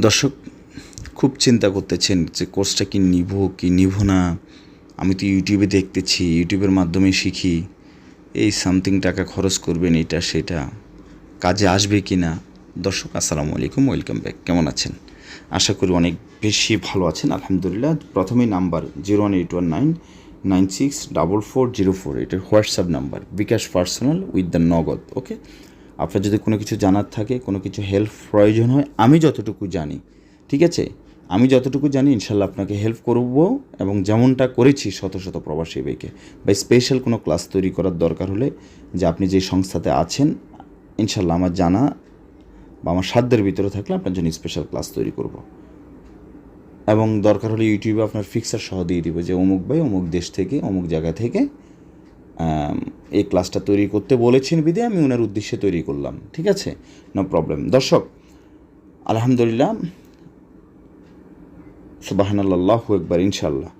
দর্শক, খুব চিন্তা করতেছেন যে কোর্সটা কি নিব কি নিব না? আমি তো ইউটিউবে দেখতেছি, ইউটিউবের মাধ্যমে শিখি। এই সামথিং টাকা খরচ করবেন এটা, সেটা। কাজে আসবে কি না? দর্শক, আসসালামু আলাইকুম, ওয়েলকাম ব্যাক। কেমন আছেন? আশা করি অনেক বেশি ভালো আছেন। আলহামদুলিল্লাহ, প্রথমেই number zero one eight one nine nine six double four zero four, এটার WhatsApp number. BKash personal with the Nagad, okay? আপনার যদি কোনো কিছু জানার থাকে, কোনো কিছু হেল্প প্রয়োজন হয়, আমি যতটুকু জানি, ঠিক আছে? আমি যতটুকু জানি, ইনশাল্লাহ আপনাকে হেল্প করব এবং যেমনটা করেছি শত শত প্রবাসী ভাইকে। বা স্পেশাল কোনো ক্লাস তৈরি করার দরকার হলে যে আপনি যে সংস্থাতে আছেন, ইনশাল্লাহ আমার জানা বা আমার সাধ্যের ভিতরে থাকলে আপনার জন্য স্পেশাল ক্লাস তৈরি করব। এবং দরকার হলে ইউটিউবে আপনার ফিক্সার সহ দিয়ে দিব যে, অমুক ভাই, অমুক দেশ থেকে, অমুক জায়গা থেকে এই ক্লাসটা তৈরি করতে বলেছেন বিদে, আমি ওনার উদ্দেশ্যে তৈরি করলাম। ঠিক আছে? নো প্রবলেম দর্শক, আলহামদুলিল্লাহ, সুবাহানাল্লাহ, একবার ইনশাল্লাহ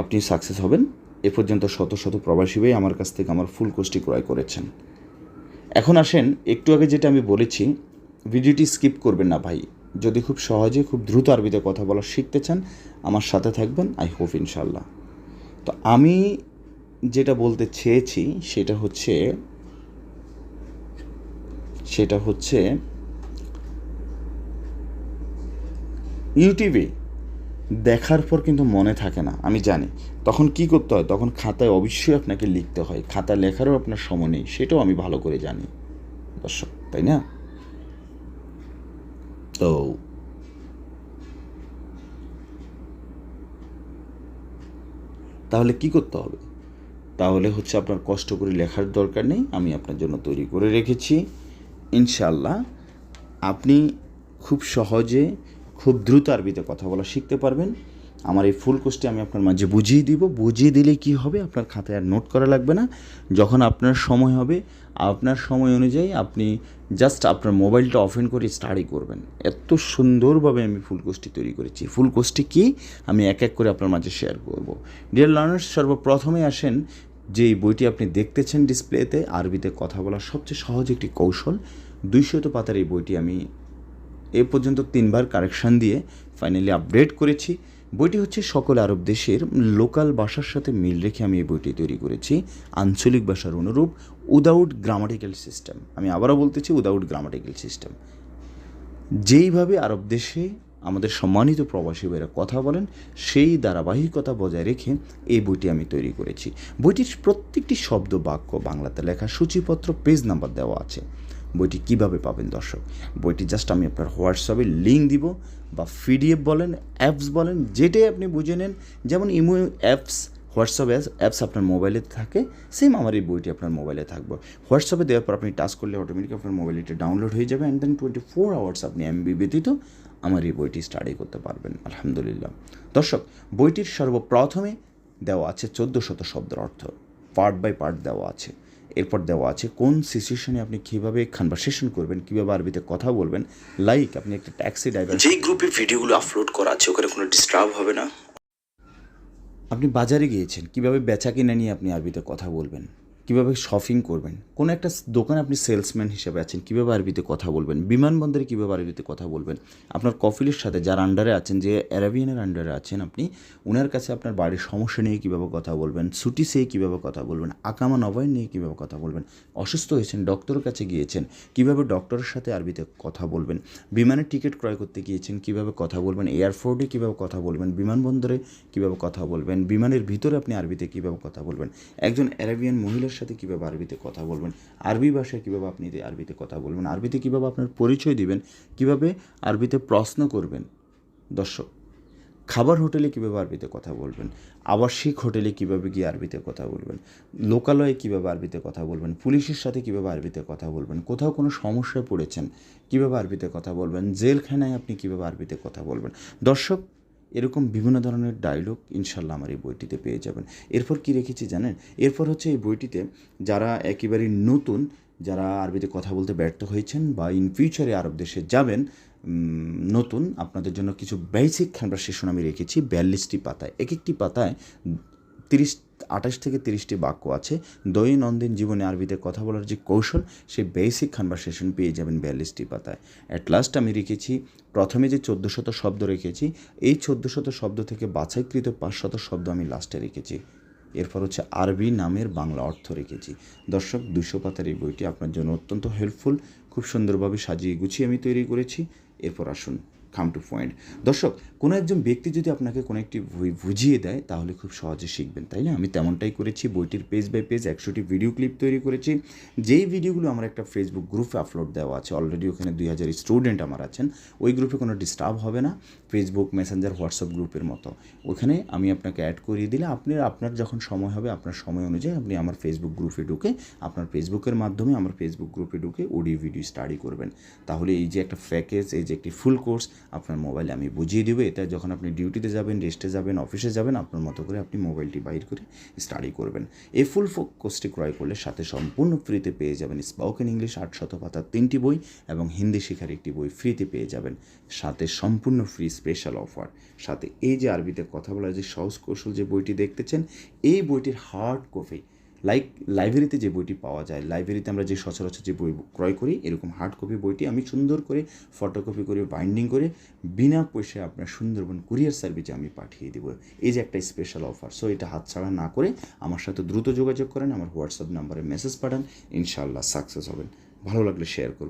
আপনি সাকসেস হবেন। এ পর্যন্ত শত শত প্রবাসী ভাই আমার কাছ থেকে আমার ফুল কোর্সটি ক্রয় করেছেন। এখন আসেন, একটু আগে যেটা আমি বলেছি, ভিডিওটি স্কিপ করবেন না ভাই। যদি খুব সহজে, খুব দ্রুত আরবিতে কথা বলা শিখতে চান, আমার সাথে থাকবেন আই হোপ ইনশাল্লাহ তো আমি যেটা বলতে চেয়েছি সেটা হচ্ছে সেটা হচ্ছে ইউটিউবে দেখার পর কিন্তু মনে থাকে না, আমি জানি। তখন কি করতে হয়? তখন খাতায় অবশ্যই আপনাকে লিখতে হয়। খাতা লেখারও আপনার সময় নেই, সেটাও আমি ভালো করে জানি। দর্শক, তাই না? তো তাহলে কি করতে হবে? তাহলে হচ্ছে আপনার কষ্ট করে লেখার দরকার নেই, আমি আপনার জন্য তৈরি করে রেখেছি। ইনশাল্লাহ আপনি খুব সহজে, খুব দ্রুত আরবিতে কথা বলা শিখতে পারবেন। আমার এই ফুল কোর্সটি আমি আপনার মাঝে বুঝিয়ে দিব। বুঝিয়ে দিলে কি হবে? আপনার খাতায় আর নোট করা লাগবে না। যখন আপনার সময় হবে, আপনার সময় অনুযায়ী আপনি জাস্ট আপনার মোবাইলটা অফেন করে স্টাডি করবেন। এত সুন্দরভাবে আমি ফুল কোর্সটি তৈরি করেছি। ফুল কোর্সটি কি? আমি এক এক করে আপনার মাঝে শেয়ার করব। ডিয়ার লার্নার্স সর্বপ্রথমে আসেন যে বইটি আপনি দেখতেছেন ডিসপ্লেতে, আরবিতে কথা বলার সবচেয়ে সহজ একটি কৌশল, দুইশত পাতার এই বইটি আমি এ পর্যন্ত তিনবার কারেকশান দিয়ে ফাইনালি আপডেট করেছি। বইটি হচ্ছে সকল আরব দেশের লোকাল ভাষার সাথে মিল রেখে আমি এই বইটি তৈরি করেছি। আঞ্চলিক ভাষার অনুরূপ উইদাউট গ্রামাটিক্যাল সিস্টেম। আমি আবারও বলতেছি উইদাউট গ্রামাটিক্যাল সিস্টেম। যেইভাবে আরব দেশে আমাদের সম্মানিত প্রবাসী ভাইরা কথা বলেন, সেই ধারাবাহিকতা বজায় রেখে এই বইটি আমি তৈরি করেছি। বইটির প্রত্যেকটি শব্দ বাক্য বাংলাতে লেখা সূচিপত্র পেজ নাম্বার দেওয়া আছে। বইটি কীভাবে পাবেন দর্শক? বইটি জাস্ট আমি আপনার হোয়াটসঅ্যাপে লিঙ্ক দিব বা পিডিএফ বলেন, অ্যাপস বলেন, যেটাই আপনি বুঝে নেন। যেমন ইমো অ্যাপস হোয়াটসঅ্যাপ অ্যাপস আপনার মোবাইলে থাকে সেম আমার এই বইটি আপনার মোবাইলে থাকবে। হোয়াটসঅ্যাপে দেওয়ার পর আপনি টাচ করলে অটোমেটিক আপনার মোবাইলে এটা ডাউনলোড হয়ে যাবে and then twenty four hours আপনি এমবি ব্যতীত আমার এই বইটি স্টাডি করতে পারবেন, আলহামদুলিল্লাহ। দর্শক, বইটির সর্বপ্রথমে দেওয়া আছে চোদ্দ শত শব্দের অর্থ। পার্ট বাই পার্ট দেওয়া আছে। এরপর দেওয়া আছে কোন সিচুয়েশনে আপনি কীভাবে কনভারসেশন করবেন, কীভাবে আরবিতে কথা বলবেন। লাইক আপনি একটা ট্যাক্সি ড্রাইভার যেই গ্রুপে ভিডিওগুলো আপলোড করা আছে, ওখানে কোনো ডিস্টার্ব হবে না। আপনি বাজারে গিয়েছেন কীভাবে বেচা কিনা নিয়ে আপনি আরবিতে কথা বলবেন? কীভাবে শপিং করবেন কোনো একটা দোকানে আপনি সেলসম্যান হিসেবে আছেন কীভাবে আরবিতে কথা বলবেন বিমানবন্দরে কীভাবে আরবিতে কথা বলবেন আপনার কফিলের সাথে যার আন্ডারে আছেন যে অ্যারাবিয়ানের আন্ডারে আছেন আপনি ওনার কাছে আপনার বাড়ির সমস্যা নিয়ে কীভাবে কথা বলবেন ছুটি চেয়ে কীভাবে কথা বলবেন আকামা নবায়ন নিয়ে কীভাবে কথা বলবেন অসুস্থ হয়েছেন ডক্টরের কাছে গিয়েছেন কীভাবে ডক্টরের সাথে আরবিতে কথা বলবেন বিমানের টিকিট ক্রয় করতে গিয়েছেন কীভাবে কথা বলবেন এয়ারপোর্টে কীভাবে কথা বলবেন বিমানবন্দরে কীভাবে কথা বলবেন বিমানের ভিতরে আপনি আরবিতে কীভাবে কথা বলবেন একজন অ্যারাবিয়ান মহিলার সাথে কীভাবে আরবিতে কথা বলবেন? আরবি ভাষায় কীভাবে আপনি আরবিতে কথা বলবেন? আরবিতে কীভাবে আপনার পরিচয় দিবেন? কীভাবে আরবিতে প্রশ্ন করবেন? দর্শক, খাবার হোটেলে কীভাবে আরবিতে কথা বলবেন? আবাসিক হোটেলে কীভাবে গিয়ে আরবিতে কথা বলবেন? লোকালয়ে কীভাবে আরবিতে কথা বলবেন? পুলিশের সাথে কীভাবে আরবিতে কথা বলবেন? কোথাও কোনো সমস্যায় পড়েছেন? কীভাবে আরবিতে কথা বলবেন? জেলখানায় আপনি কীভাবে আরবিতে কথা বলবেন? দর্শক এরকম বিভিন্ন ধরনের ডায়লগ ইনশাল্লাহ আমার এই বইটিতে পেয়ে যাবেন। এরপর কি রেখেছি জানেন? এরপর হচ্ছে এই বইটিতে যারা একেবারেই নতুন, যারা আরবিতে কথা বলতে ব্যর্থ হয়েছেন বা ইন ফিউচারে আরব দেশে যাবেন নতুন, আপনাদের জন্য কিছু বেসিক কনভারসেশন আমি রেখেছি, বিয়াল্লিশটি পাতায়। এক একটি পাতায় তিরিশ আঠাশ থেকে তিরিশটি বাক্য আছে। দৈনন্দিন জীবনে আরবিতে কথা বলার যে কৌশল, সেই বেসিক কনভারসেশন পেয়ে যাবেন বিয়াল্লিশটি পাতায়। অ্যাট লাস্ট আমি রেখেছি, প্রথমে যে চোদ্দ শত শব্দ রেখেছি, এই চোদ্দ শত শব্দ থেকে বাছাইকৃত পাঁচ শত শব্দ আমি লাস্টে রেখেছি। এরপর হচ্ছে আরবি নামের বাংলা অর্থ রেখেছি। দর্শক দুশো পাতার এই বইটি আপনার জন্য অত্যন্ত হেল্পফুল খুব সুন্দরভাবে সাজিয়ে গুছিয়ে আমি তৈরি করেছি। এরপর আসুন। কাম টু পয়েন্ট দর্শক, কোনো একজন ব্যক্তি যদি আপনাকে কোনো একটি বই বুঝিয়ে দেয়, তাহলে খুব সহজে শিখবেন, তাই না? আমি তেমনটাই করেছি, বইটির পেজ বাই পেজ একশোটি ভিডিও ক্লিপ তৈরি করেছি। যেই ভিডিওগুলো আমার একটা ফেসবুক গ্রুপে আপলোড দেওয়া আছে অলরেডি ওখানে দুই হাজার স্টুডেন্ট আমার আছেন, ওই গ্রুপে কোনো ডিস্টার্ব হবে না ফেসবুক মেসেঞ্জার হোয়াটসঅ্যাপ গ্রুপের মতো। ওখানে আমি আপনাকে অ্যাড করিয়ে দিলে আপনি, আপনার যখন সময় হবে, আপনার সময় অনুযায়ী আপনি আমার ফেসবুক গ্রুপে ঢুকে, আপনার ফেসবুকের মাধ্যমে আমার ফেসবুক গ্রুপে ঢুকে অডিও ভিডিও স্টাডি করবেন। তাহলে এই যে একটা প্যাকেজ এই যে একটি ফুল কোর্স আপনার মোবাইল আমি বুঝিয়ে দেবো। এটা যখন আপনি ডিউটিতে যাবেন রেস্টে যাবেন অফিসে যাবেন, আপনার মতো করে আপনি মোবাইলটি বাইর করে স্টাডি করবেন। এই ফুল কোর্সটি ক্রয় করলে সাথে সম্পূর্ণ ফ্রিতে পেয়ে যাবেন স্পোকেন ইংলিশ আট শত পাতার তিনটি বই এবং হিন্দি শেখার একটি বই ফ্রিতে পেয়ে যাবেন। সাথে সম্পূর্ণ ফ্রি স্পেশাল অফার সাথে এই যে আরবিতে কথা বলার যে সহজ কৌশল যে বইটি দেখতেছেন এই বইটির হার্ড কপি লাইক লাইব্রেরিতে যে বইটি পাওয়া যায় লাইব্রেরিতে আমরা যে সচরাচর যে বই ক্রয় করি, এরকম হার্ড কপি বইটি আমি সুন্দর করে ফটোকপি করে বাইন্ডিং করে, বিনা পয়সায় আপনার সুন্দরবন কুরিয়ার সার্ভিসে আমি পাঠিয়ে দেবো। এই যে একটা স্পেশাল অফার সো এটা হাতছাড়া না করে আমার সাথে দ্রুত যোগাযোগ করেন, আমার হোয়াটসঅ্যাপ নাম্বারে মেসেজ পাঠান, ইনশাআল্লাহ সাকসেস হবেন। ভালো লাগলে শেয়ার করবেন।